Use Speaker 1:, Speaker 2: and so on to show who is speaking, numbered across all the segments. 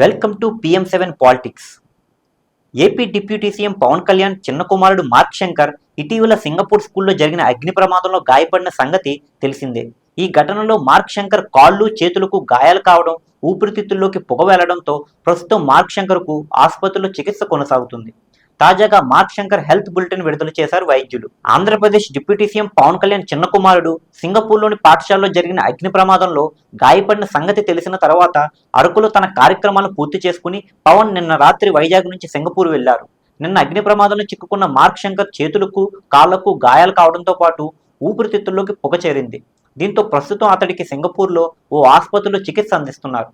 Speaker 1: Welcome to PM seven politics AP deputy CM Pawan Kalyan చిన్న కుమారుడు mark Shankar ఇటీవల Singapore స్కూల్లో జరిగిన అగ్ని ప్రమాదంలో గాయపడిన సంగతి తెలిసిందే. ఈ ఘటనలో మార్క్ శంకర్ కాళ్ళు చేతులకు గాయాలు కావడం ఊపిరితిత్తుల్లోకి పొగ వెళ్ళడంతో ప్రస్తుతం మార్క్ శంకర్కు ఆసుపత్రిలో చికిత్స కొనసాగుతుంది. తాజాగా మార్క్ శంకర్ హెల్త్ బులెటిన్ విడుదల చేశారు వైద్యులు. ఆంధ్రప్రదేశ్ డిప్యూటీ సీఎం పవన్ కళ్యాణ్ చిన్న కుమారుడు సింగపూర్లోని పాఠశాలలో జరిగిన అగ్ని ప్రమాదంలో గాయపడిన సంగతి తెలిసిన తర్వాత అరకులో తన కార్యక్రమాలను పూర్తి చేసుకుని పవన్ నిన్న రాత్రి వైజాగ్ నుంచి సింగపూర్ వెళ్ళారు నిన్న అగ్ని ప్రమాదంలో చిక్కుకున్న మార్క్ శంకర్ చేతులకు కాళ్ళకు గాయాలు కావడంతో పాటు ఊపిరితిత్తుల్లోకి పొగ చేరింది. దీంతో ప్రస్తుతం అతడికి సింగపూర్లో ఓ ఆసుపత్రిలో చికిత్స అందిస్తున్నారు.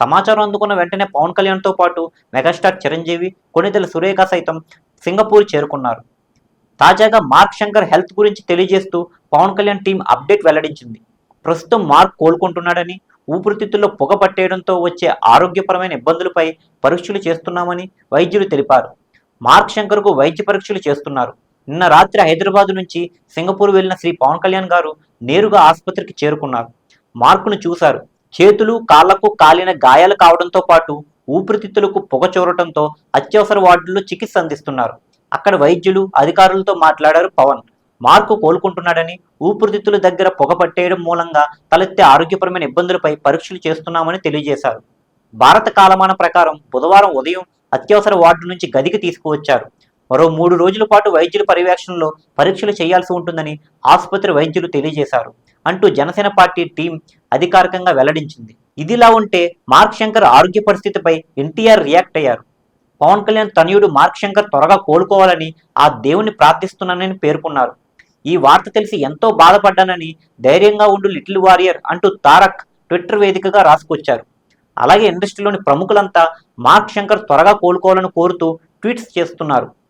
Speaker 1: సమాచారం అందుకున్న వెంటనే పవన్ కళ్యాణ్తో పాటు మెగాస్టార్ చిరంజీవి కొనిదెల సురేఖ సైతం సింగపూర్ చేరుకున్నారు. తాజాగా మార్క్ శంకర్ హెల్త్ గురించి తెలియజేస్తూ పవన్ కళ్యాణ్ టీం అప్డేట్ వెల్లడించింది. ప్రస్తుతం మార్క్ కోలుకుంటున్నాడని ఊపిరితిత్తుల్లో పొగ పట్టేయడంతో వచ్చే ఆరోగ్యపరమైన ఇబ్బందులపై పరీక్షలు చేస్తున్నామని వైద్యులు తెలిపారు. మార్క్ శంకర్కు వైద్య పరీక్షలు చేస్తున్నారు. నిన్న రాత్రి హైదరాబాద్ నుంచి సింగపూర్ వెళ్ళిన శ్రీ పవన్ కళ్యాణ్ గారు నేరుగా ఆసుపత్రికి చేరుకున్నారు. మార్కును చూశారు. చేతులు కాళ్ళకు కాలిన గాయాలు కావడంతో పాటు ఊపిరితిత్తులకు పొగ చూరటంతో అత్యవసర వార్డుల్లో చికిత్స అందిస్తున్నారు. అక్కడ వైద్యులు అధికారులతో మాట్లాడారు పవన్. మార్కు కోలుకుంటున్నాడని ఊపిరితిత్తుల దగ్గర పొగ పట్టేయడం మూలంగా తలెత్తే ఆరోగ్యపరమైన ఇబ్బందులపై పరీక్షలు చేస్తున్నామని తెలియజేశారు. భారత కాలమాన ప్రకారం బుధవారం ఉదయం అత్యవసర వార్డు నుంచి గదికి తీసుకువచ్చారు. మరో మూడు రోజుల పాటు వైద్యుల పర్యవేక్షణలో పరీక్షలు చేయాల్సి ఉంటుందని ఆసుపత్రి వైద్యులు తెలియజేశారు. అంటూ జనసేన పార్టీ టీం అధికారికంగా వెల్లడించింది. ఇదిలా ఉంటే మార్క్ శంకర్ ఆరోగ్య పరిస్థితిపై ఎన్టీఆర్ రియాక్ట్ అయ్యారు. పవన్ కళ్యాణ్ తనయుడు మార్క్ శంకర్ త్వరగా కోలుకోవాలని ఆ దేవుని ప్రార్థిస్తున్నానని పేర్కొన్నారు. ఈ వార్త తెలిసి ఎంతో బాధపడ్డానని ధైర్యంగా ఉండు లిటిల్ వారియర్ అంటూ తారక్ ట్విట్టర్ వేదికగా రాసుకొచ్చారు. అలాగే ఇండస్ట్రీలోని ప్రముఖులంతా మార్క్ శంకర్ త్వరగా కోలుకోవాలని కోరుతూ ట్వీట్స్ చేస్తున్నారు.